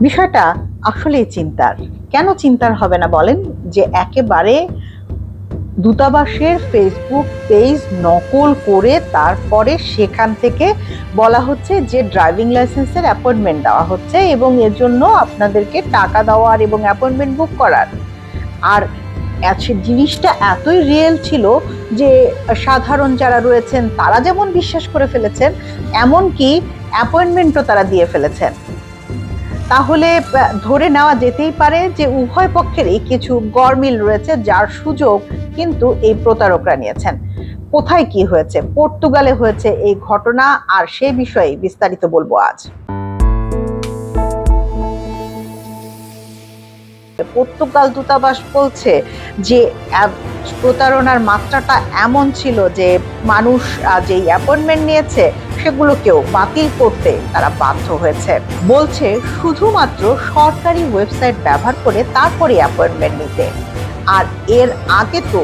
বিষয়টা আসলেই চিন্তার। কেন চিন্তার হবে না বলেন? যে একেবারে দূতাবাসের ফেসবুক পেজ নকল করে তারপরে সেখান থেকে বলা হচ্ছে যে ড্রাইভিং লাইসেন্সের অ্যাপয়েন্টমেন্ট দেওয়া হচ্ছে এবং এর জন্য আপনাদেরকে টাকা দেওয়ার এবং অ্যাপয়েন্টমেন্ট বুক করার। আর এত- জিনিসটা এতই রিয়েল ছিল যে সাধারণ যারা রয়েছেন তারা যেমন বিশ্বাস করে ফেলেছেন, এমনকি অ্যাপয়েন্টমেন্টও তারা দিয়ে ফেলেছেন। তাহলে ধরে নেওয়া যেতেই পারে যে উভয় পক্ষেরই কিছু গরমিল রয়েছে যার সুযোগ কিন্তু এই প্রতারকরা নিয়েছেন। কোথায় কি হয়েছে? পর্তুগালে হয়েছে এই ঘটনা, আর সে বিষয়ে বিস্তারিত বলব আজ। পর্তুগাল দূতাবাস বলছে যে প্রতারণার মাত্রাটা এমন ছিল যে, মানুষ যেই অ্যাপয়েন্টমেন্ট নিয়েছে, সেগুলোকেও বাতিল করতে তারা বাধ্য হয়েছে। বলছে শুধুমাত্র সরকারি ওয়েবসাইট ব্যবহার করে তারপরে অ্যাপয়েন্টমেন্ট নিতে। আর এর আগে তো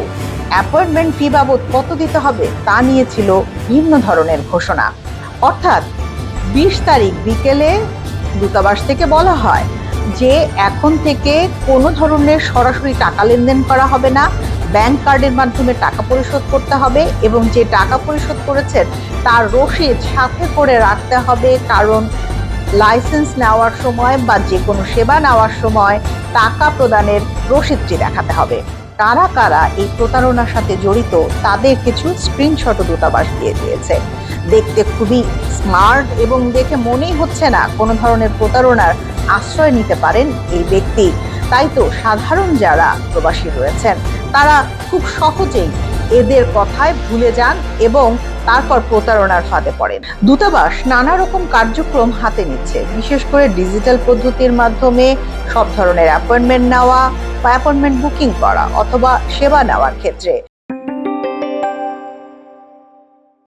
অ্যাপয়েন্টমেন্ট ফি বাবদ কত দিতে হবে তা নিয়ে ছিল ভিন্ন ধরনের ঘোষণা। অর্থাৎ বিশ তারিখ বিকেলে দূতাবাস থেকে বলা হয় যে এখন থেকে কোনো ধরনের সরাসরি টাকা লেনদেন করা হবে না। ব্যাংক কার্ডের মাধ্যমে টাকা পরিশোধ করতে হবে এবং যে টাকা পরিশোধ করেছেন তার রসিদ সাথে করে রাখতে হবে। কারণ লাইসেন্স নেওয়ার সময় বা যে কোনো সেবা নেওয়ার সময় টাকা প্রদানের রসিদটি দেখাতে হবে। কারা কারা এই প্রতারণার সাথে জড়িত তাদের কিছু স্ক্রিনশট দূতাবাস দিয়ে দিয়েছে। দেখতে খুবই স্মার্ট এবং দেখে মনেই হচ্ছে না কোনো ধরনের প্রতারণার আশ্রয় নিতে পারেন এই ব্যক্তি। তাই তো সাধারণ যারা প্রবাসী রয়েছেন, তারা খুব সহজেই এদের কথায় ভুলে যান এবং তারপর প্রতারণার ফাঁদে পড়েন। দূতাবাস নানা রকম কার্যক্রম হাতে নিচ্ছে, বিশেষ করে ডিজিটাল পদ্ধতির মাধ্যমে সব ধরনের অ্যাপয়েন্টমেন্ট নেওয়া বা অ্যাপয়েন্টমেন্ট বুকিং করা অথবা সেবা নেওয়ার ক্ষেত্রে।